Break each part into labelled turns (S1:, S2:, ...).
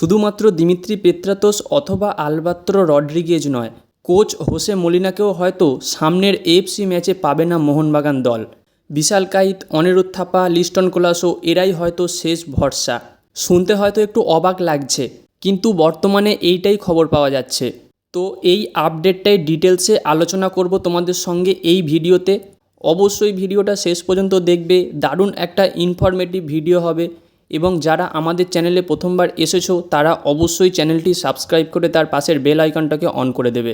S1: শুধুমাত্র Dimitri Petratos অথবা Alberto Rodriguez নয়, কোচ হোসে মলিনাকেও হয়তো সামনের এএফসি ম্যাচে পাবে না মোহনবাগান দল। বিশাল কাইত অনিরুদ্ধ থাপা, লিস্টন কোলাসো, এরাই হয়তো শেষ ভরসা। শুনতে হয়তো একটু অবাক লাগছে, কিন্তু বর্তমানে এইটাই খবর পাওয়া যাচ্ছে। তো এই আপডেটটাই ডিটেলসে আলোচনা করব তোমাদের সঙ্গে এই ভিডিওতে। অবশ্যই ভিডিওটা শেষ পর্যন্ত দেখবে, দারুণ একটা ইনফরমেটিভ ভিডিও হবে। এবং যারা আমাদের চ্যানেলে প্রথমবার এসেছ, তারা অবশ্যই চ্যানেলটি সাবস্ক্রাইব করে তার পাশের বেল আইকনটাকে অন করে দেবে।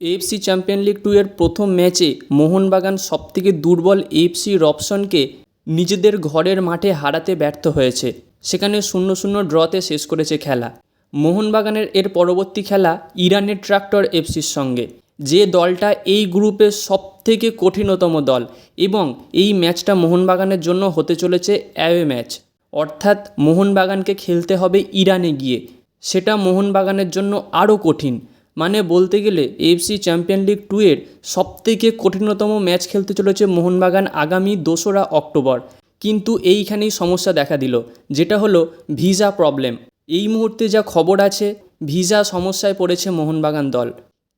S1: এএফসি চ্যাম্পিয়ন লিগ টু এর প্রথম ম্যাচে মোহনবাগান সবথেকে দুর্বল এএফসি রপসনকে নিজেদের ঘরের মাঠে হারাতে ব্যর্থ হয়েছে। সেখানে শূন্য শূন্য ড্রতে শেষ করেছে খেলা। মোহনবাগানের এর পরবর্তী খেলা ইরানের ট্রাক্টর এফসির সঙ্গে, যে দলটা এই গ্রুপের সবথেকে কঠিনতম দল এবং এই ম্যাচটা মোহনবাগানের জন্য হতে চলেছে অ্যাওয়ে ম্যাচ। অর্থাৎ মোহনবাগানকে খেলতে হবে ইরানে গিয়ে। সেটা মোহনবাগানের জন্য আরও কঠিন। মানে বলতে গেলে এফসি চ্যাম্পিয়ন লিগ টু এর সবথেকে কঠিনতম ম্যাচ খেলতে চলেছে মোহনবাগান আগামী দোসরা অক্টোবর। কিন্তু এইখানেই সমস্যা দেখা দিল, যেটা হলো ভিসা প্রবলেম। এই মুহূর্তে যা খবর আছে, ভিসা সমস্যায় পড়েছে মোহনবাগান দল।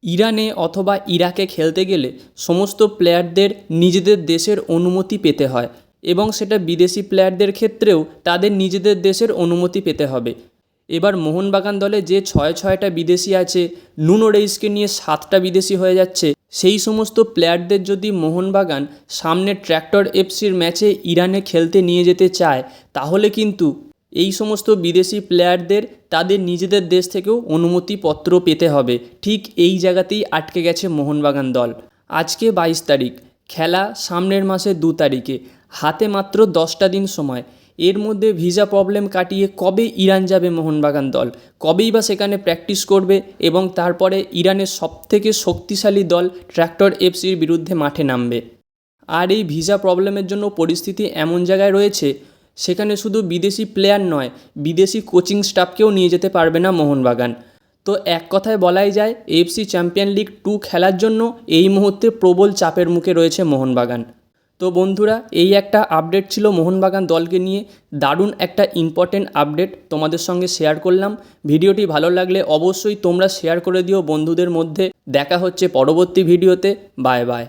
S1: ইরানে অথবা ইরাকে খেলতে গেলে সমস্ত প্লেয়ারদের নিজেদের দেশের অনুমতি পেতে হয়। এবং সেটা বিদেশি প্লেয়ারদের ক্ষেত্রেও তাদের নিজেদের দেশের অনুমতি পেতে হবে। এবার মোহনবাগান দলে যে ছয় ছয়টা বিদেশি আছে, নুনো রেইসকে নিয়ে সাতটা বিদেশি হয়ে যাচ্ছে, সেই সমস্ত প্লেয়ারদের যদি মোহনবাগান সামনে ট্র্যাক্টর এফসির ম্যাচে ইরানে খেলতে নিয়ে যেতে চায়, তাহলে কিন্তু এই সমস্ত বিদেশি প্লেয়ারদের তাদের নিজেদের দেশ থেকেও অনুমতিপত্র পেতে হবে। ঠিক এই জায়গাতেই আটকে গেছে মোহনবাগান দল। আজকে বাইশ তারিখ, খেলা সামনের মাসের দু তারিখে। হাতে মাত্র দশটা দিন সময়। এর মধ্যে ভিসা প্রবলেম কাটিয়ে কবে ইরান যাবে মোহনবাগান দল? কবেই বা সেখানে প্র্যাকটিস করবে এবং তারপরে ইরানের সবথেকে শক্তিশালী দল ট্র্যাক্টর এফসির বিরুদ্ধে মাঠে নামবে। আর এই ভিসা প্রবলেমের জন্য পরিস্থিতি এমন জায়গায় রয়েছে, সেখানে শুধু বিদেশি প্লেয়ার নয়, বিদেশি কোচিং স্টাফকেও নিয়ে যেতে পারবে না মোহনবাগান। তো এক কথায় বলাই যায়, এফসি চ্যাম্পিয়ন লিগ টু খেলার জন্য এই মুহূর্তে প্রবল চাপের মুখে রয়েছে মোহনবাগান। তো বন্ধুরা, এই একটা আপডেট ছিল মোহনবাগান দলকে নিয়ে। দারুণ একটা ইম্পর্টেন্ট আপডেট তোমাদের সঙ্গে শেয়ার করলাম। ভিডিওটি ভালো লাগলে অবশ্যই তোমরা শেয়ার করে দিও বন্ধুদের মধ্যে। দেখা হচ্ছে পরবর্তী ভিডিওতে বাই বাই